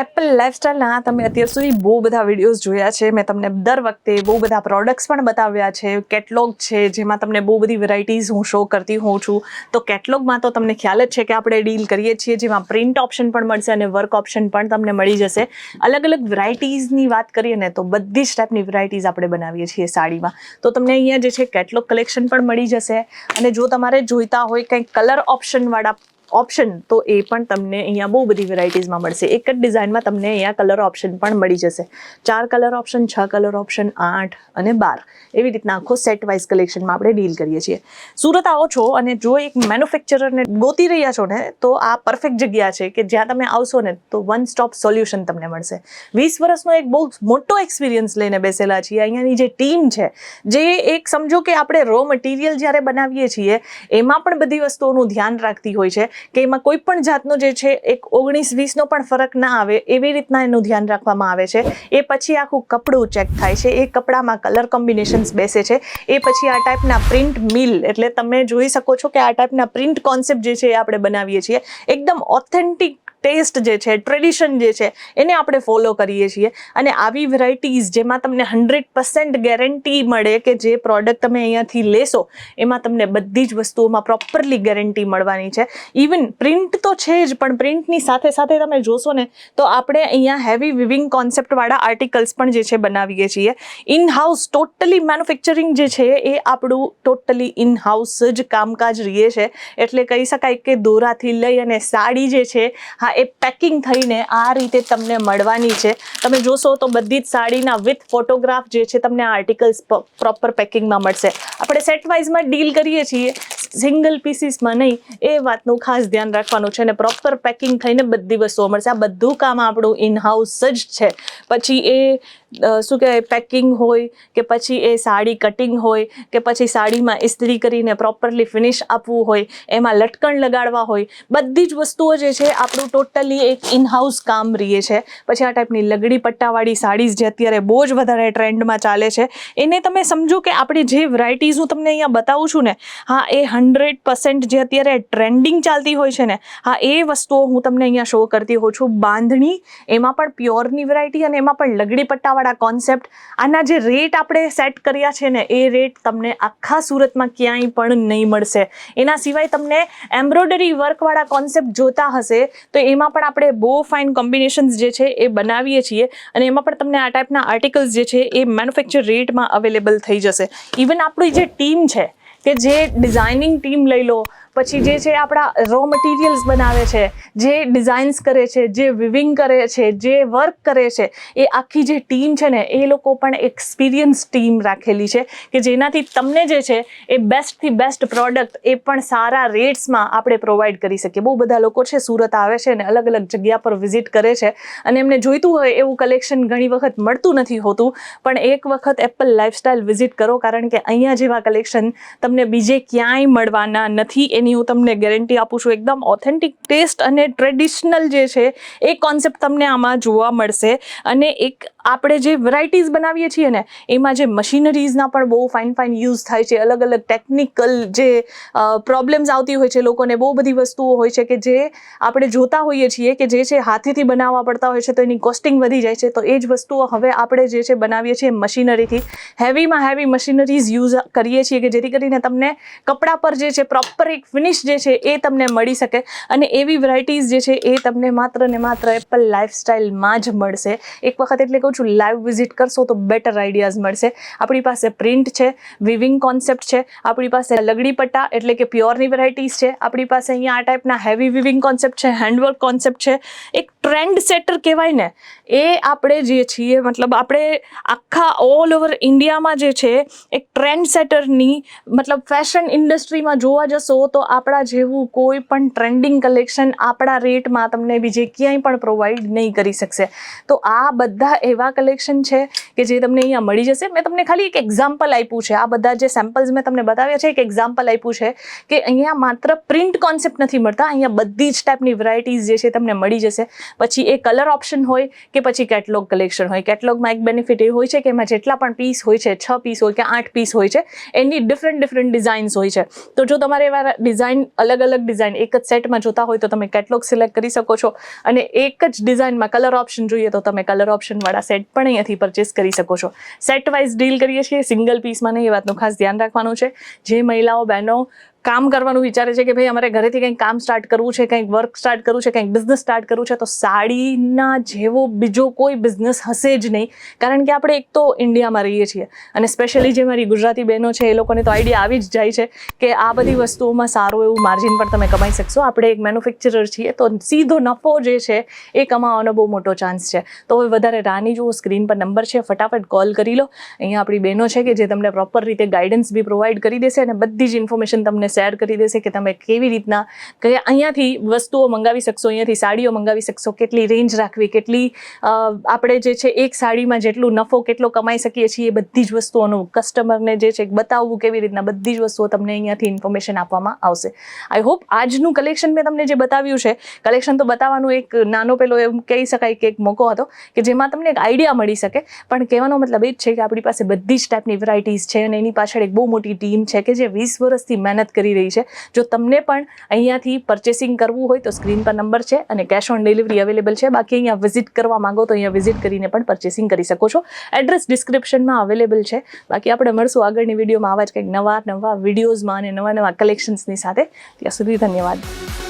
Apple લાઇફસ્ટાઈલના તમે અત્યાર સુધી બહુ બધા વિડીયોઝ જોયા છે. મેં તમને દર વખતે બહુ બધા પ્રોડક્ટ્સ પણ બતાવ્યા છે. કેટલોગ છે, જેમાં તમને બહુ બધી વેરાયટીઝ હું શો કરતી હોઉં છું. તો કેટલોગમાં તો તમને ખ્યાલ જ છે કે આપણે ડીલ કરીએ છીએ, જેમાં પ્રિન્ટ ઓપ્શન પણ મળશે અને વર્ક ઓપ્શન પણ તમને મળી જશે. અલગ અલગ વેરાયટીઝની વાત કરીએ ને, તો બધી જ ટાઈપની વેરાયટીઝ આપણે બનાવીએ છીએ સાડીમાં. તો તમને અહીંયા જે છે કેટલોગ કલેક્શન પણ મળી જશે. અને જો તમારે જોઈતા હોય કંઈક કલર ઓપ્શનવાળા ઓપ્શન તો એ પણ તમને અહીંયા બહુ બધી વેરાયટીઝમાં મળશે. એક જ ડિઝાઇનમાં તમને અહીંયા કલર ઓપ્શન પણ મળી જશે. ચાર કલર ઓપ્શન છ કલર ઓપ્શન આઠ અને બાર. એવી રીતના આખો સેટ વાઇઝ કલેક્શનમાં આપણે ડીલ કરીએ છીએ. સુરત આવો છો અને જો એક મેન્યુફેક્ચરરને ગોતી રહ્યા છો ને, તો આ પરફેક્ટ જગ્યા છે કે જ્યાં તમે આવશો ને, તો વન સ્ટોપ સોલ્યુશન તમને મળશે. વીસ વર્ષનો એક બહુ મોટો એક્સપિરિયન્સ લઈને બેસેલા છીએ. અહીંયાની જે ટીમ છે, જે એક સમજો કે આપણે રો મટીરિયલ જ્યારે બનાવીએ છીએ, એમાં પણ બધી વસ્તુઓનું ધ્યાન રાખતી હોય છે. કે એમાં કોઈ પણ જાતનો જે છે, એક ઓગણીસ વીસનો પણ ફરક ના આવે એવી રીતના એનું ધ્યાન રાખવામાં આવે છે. એ પછી આખું કપડું ચેક થાય છે. એ કપડામાં કલર કોમ્બિનેશન્સ બેસે છે. એ પછી આ ટાઈપના પ્રિન્ટ મિલ એટલે તમે જોઈ શકો છો કે આ ટાઈપના પ્રિન્ટ કોન્સેપ્ટ જે છે એ આપણે બનાવીએ છીએ. એકદમ ઓથેન્ટિક ટેસ્ટ જે છે ટ્રેડિશન જે છે, એને આપણે ફોલો કરીએ છીએ. અને આવી વેરાયટીઝ જેમાં તમને હંડ્રેડ પર્સન્ટ ગેરંટી મળે કે જે પ્રોડક્ટ તમે અહીંયાથી લેશો, એમાં તમને બધી જ વસ્તુઓમાં પ્રોપરલી ગેરંટી મળવાની છે. ઇવન પ્રિન્ટ તો છે જ, પણ પ્રિન્ટની સાથે સાથે તમે જોશો ને, તો આપણે અહીંયા હેવી વિવિંગ કોન્સેપ્ટવાળા આર્ટિકલ્સ પણ જે છે બનાવીએ છીએ. ઇન હાઉસ ટોટલી મેન્યુફેક્ચરિંગ જે છે, એ આપણું ટોટલી ઇન હાઉસ જ કામકાજ રહીએ છે. એટલે કહી શકાય કે દોરાથી લઈ અને સાડી જે છે હા એ પેકિંગ થઈને આ રીતે તમને મળવાની છે. તમે જોશો તો બધી જ સાડીના વિથ ફોટોગ્રાફ જે છે તમને આ આર્ટિકલ્સ પ્રોપર પેકિંગમાં મળશે. આપણે સેટ વાઇઝમાં ડીલ કરીએ છીએ. સિંગલ પીસીસમાં નહીં, એ વાતનું ખાસ ધ્યાન રાખવાનું છે અને પ્રોપર પેકિંગ થઈને બધી વસ્તુઓ મળશે. આ બધું કામ આપણું ઇન હાઉસ જ છે. પછી એ શું કહેવાય પેકિંગ હોય કે પછી એ સાડી કટિંગ હોય કે પછી સાડીમાં ઇસ્ત્રી કરીને પ્રોપરલી ફિનિશ આપવું હોય, એમાં લટકણ લગાડવા હોય, બધી જ વસ્તુઓ જે છે આપણું ટોટલી એક ઇન હાઉસ કામ રહીએ છે. પછી આ ટાઈપની લગડી પટ્ટાવાળી સાડીઝ જે અત્યારે બહુ જ વધારે ટ્રેન્ડમાં ચાલે છે, એને તમે સમજો કે આપણી જે વેરાયટીઝ હું તમને અહીંયા બતાવું છું ને, હા, એ હંડ્રેડ પર્સન્ટ જે અત્યારે ટ્રેન્ડિંગ ચાલતી હોય છે ને, હા, એ વસ્તુઓ હું તમને અહીંયા શો કરતી હોઉં છું. બાંધણી, એમાં પણ પ્યોરની વેરાયટી અને એમાં પણ લગડી પટ્ટાવાળા કોન્સેપ્ટ આના જે રેટ આપણે સેટ કર્યા છે ને, એ રેટ તમને આખા સુરતમાં ક્યાંય પણ નહીં મળશે. એના સિવાય તમને એમ્બ્રોઇડરી વર્કવાળા કોન્સેપ્ટ જોતા હશે, તો એમાં પણ આપણે બહુ ફાઇન કોમ્બિનેશન્સ જે છે એ બનાવીએ છીએ અને એમાં પણ તમને આ ટાઈપના આર્ટિકલ્સ જે છે એ મેન્યુફેક્ચર રેટમાં અવેલેબલ થઈ જશે. ઇવન આપણી જે ટીમ છે, કે જે ડિઝાઇનિંગ ટીમ લઈ લો પછી જે છે આપણા રો મટીરિયલ્સ બનાવે છે, જે ડિઝાઇન્સ કરે છે, જે વિવિંગ કરે છે, જે વર્ક કરે છે, એ આખી જે ટીમ છે ને, એ લોકો પણ એક્સપિરિયન્સ ટીમ રાખેલી છે કે જેનાથી તમને જે છે એ બેસ્ટથી બેસ્ટ પ્રોડક્ટ એ પણ સારા રેટ્સમાં આપણે પ્રોવાઈડ કરી શકીએ. બહુ બધા લોકો છે સુરત આવે છે ને અલગ અલગ જગ્યા પર વિઝિટ કરે છે અને એમને જોઈતું હોય એવું કલેક્શન ઘણી વખત મળતું નથી હોતું, પણ એક વખત એપલ લાઇફસ્ટાઇલ વિઝિટ કરો કારણ કે અહીંયા જેવા કલેક્શન તમને બીજે ક્યાંય મળવાના નથી એની હું તમને ગેરંટી આપું છું, એકદમ ઓથેન્ટિક ટેસ્ટ અને ટ્રેડિશનલ જે છે, એ કોન્સેપ્ટ તમને આમાં જોવા મળશે. અને એક આપણે જે વેરાયટીઝ બનાવીએ છીએ ને, એમાં જે મશીનરીઝના પણ બહુ ફાઇન ફાઇન યુઝ થાય છે. અલગ અલગ ટેકનિકલ જે પ્રોબ્લેમ્સ આવતી હોય છે, લોકોને બહુ બધી વસ્તુઓ હોય છે કે જે આપણે જોતા હોઈએ છીએ કે જે છે હાથેથી બનાવવા પડતા હોય છે તો એની કોસ્ટિંગ વધી જાય છે. તો એ જ વસ્તુઓ હવે આપણે જે છે બનાવીએ છીએ મશીનરીથી હેવીમાં હેવી મશીનરીઝ યુઝ કરીએ છીએ કે જેથી કરીને તમને કપડા પર જે છે પ્રોપર એક ફિનિશ જે છે એ તમને મળી શકે અને એવી વેરાયટીઝ જે છે એ તમને માત્ર ને માત્ર એપલ લાઇફસ્ટાઇલમાં જ મળશે. એક વખત એટલે કહું છું લાઈવ વિઝિટ કરશો તો બેટર આઈડિયાઝ મળશે. આપણી પાસે પ્રિન્ટ છે વિવિંગ કોન્સેપ્ટ છે, આપણી પાસે લગડી પટ્ટા એટલે કે પ્યોરની વેરાયટીઝ છે, આપણી પાસે અહીંયા આ ટાઈપના હેવી વિવિંગ કોન્સેપ્ટ છે હેન્ડવર્ક કોન્સેપ્ટ છે. એક ટ્રેન્ડ સેટર કહેવાય ને, એ આપણે જે છીએ, મતલબ આપણે આખા ઓલ ઓવર ઇન્ડિયામાં જે છે, એક ટ્રેન્ડ સેટરની મતલબ ફેશન ઇન્ડસ્ટ્રીમાં જોવા જશો તો આપણા જેવું કોઈ પણ ટ્રેન્ડિંગ કલેક્શન આપણા રેટમાં તમને બીજે ક્યાંય પણ પ્રોવાઈડ નહીં કરી શકશે. તો આ બધા એવા કલેક્શન છે કે જે તમને અહીંયા મળી જશે. મેં તમને ખાલી એક એક્ઝામ્પલ આપ્યું છે. આ બધા જે સેમ્પલ્સ મેં તમને બતાવ્યા છે, એક એક્ઝામ્પલ આપ્યું છે કે અહીંયા માત્ર પ્રિન્ટ કોન્સેપ્ટ નથી મળતા. અહીંયા બધી જ ટાઈપની વેરાયટીઝ જે છે તમને મળી જશે. પછી એ કલર ઓપ્શન હોય કે પછી કેટલોગ કલેક્શન હોય. કેટલોગમાં એક બેનિફિટ એ હોય છે કે એમાં જેટલા પણ પીસ હોય છે, છ પીસ હોય કે આઠ પીસ હોય છે, એની ડિફરન્ટ ડિફરન્ટ ડિઝાઇન્સ હોય છે. તો જો તમારે એવા ડિઝાઇન અલગ અલગ ડિઝાઇન, એક જ સેટમાં જોતા હોય તો તમે કેટલોગ સિલેક્ટ કરી શકો છો અને એક જ ડિઝાઇનમાં કલર ઓપ્શન જોઈએ તો તમે કલર ઓપ્શનવાળા સેટ પણ અહીંયાથી પરચેસ કરી શકો છો. સેટ વાઇઝ ડીલ કરીએ છીએ સિંગલ પીસમાં નહીં, એ વાતનું ખાસ ધ્યાન રાખવાનું છે. જે મહિલાઓ, બહેનો કામ કરવાનું વિચારે છે કે ભાઈ અમારે ઘરેથી કંઈક કામ સ્ટાર્ટ કરવું છે, કંઈક વર્ક સ્ટાર્ટ કરવું છે, કંઈક બિઝનેસ સ્ટાર્ટ કરવું છે, તો સાડીના જેવો બીજો કોઈ બિઝનેસ હશે જ નહીં. કારણ કે આપણે એક તો ઇન્ડિયામાં રહીએ છીએ અને સ્પેશિયલી જે મારી ગુજરાતી બહેનો છે, એ લોકોને તો આઈડિયા આવી જ જાય છે કે આ બધી વસ્તુઓમાં સારું એવું માર્જિન પણ તમે કમાઈ શકશો. આપણે એક મેન્યુફેક્ચરર છીએ, તો સીધો નફો જે છે, એ કમાવાનો બહુ મોટો ચાન્સ છે. તો હવે વધારે રાની જુઓ સ્ક્રીન પર નંબર છે, ફટાફટ કોલ કરી લો. અહીંયા આપણી બહેનો છે કે જે તમને પ્રોપર રીતે ગાઈડન્સ બી પ્રોવાઈડ કરી દેશે અને બધી જ ઇન્ફોર્મેશન તમને શેર કરી દેશે કે તમે કેવી રીતના કયા અહીંયાથી વસ્તુઓ મંગાવી શકશો, અહીંયાથી સાડીઓ મંગાવી શકશો, કેટલી રેન્જ રાખવી, કેટલી આપણે જે છે એક સાડીમાં જેટલું નફો કેટલો કમાઈ શકીએ છીએ એ બધી જ વસ્તુઓનું કસ્ટમરને જે છે બતાવવું કેવી રીતના બધી જ વસ્તુઓ તમને અહીંયાથી ઇન્ફોર્મેશન આપવામાં આવશે. આઈ હોપ આજનું કલેક્શન મેં તમને જે બતાવ્યું છે કલેક્શન તો બતાવવાનું એક નાનો પેલો એમ કહી શકાય કે એક મોકો હતો કે જેમાં તમને એક આઈડિયા મળી શકે, પણ કહેવાનો મતલબ એ જ છે કે આપણી પાસે બધી જ ટાઈપની વેરાયટીઝ છે અને એની પાછળ એક બહુ મોટી ટીમ છે કે જે વીસ વર્ષથી મહેનત કરી રહી છે. જો તમને પણ અહીંયાથી પરચેસિંગ કરવું હોય તો સ્ક્રીન પર નંબર છે અને કેશ ઓન ડિલિવરી અવેલેબલ છે. બાકી અહીંયા વિઝિટ કરવા માંગો તો અહીંયા વિઝિટ કરીને પણ પરચેસિંગ કરી શકો છો. એડ્રેસ ડિસ્ક્રિપ્શનમાં અવેલેબલ છે. બાકી આપણે મળશું આગળની વિડીયોમાં આવા જ કંઈક નવા નવા વિડીયોઝમાં અને નવા નવા કલેક્શન્સની સાથે. ત્યાં સુધી ધન્યવાદ.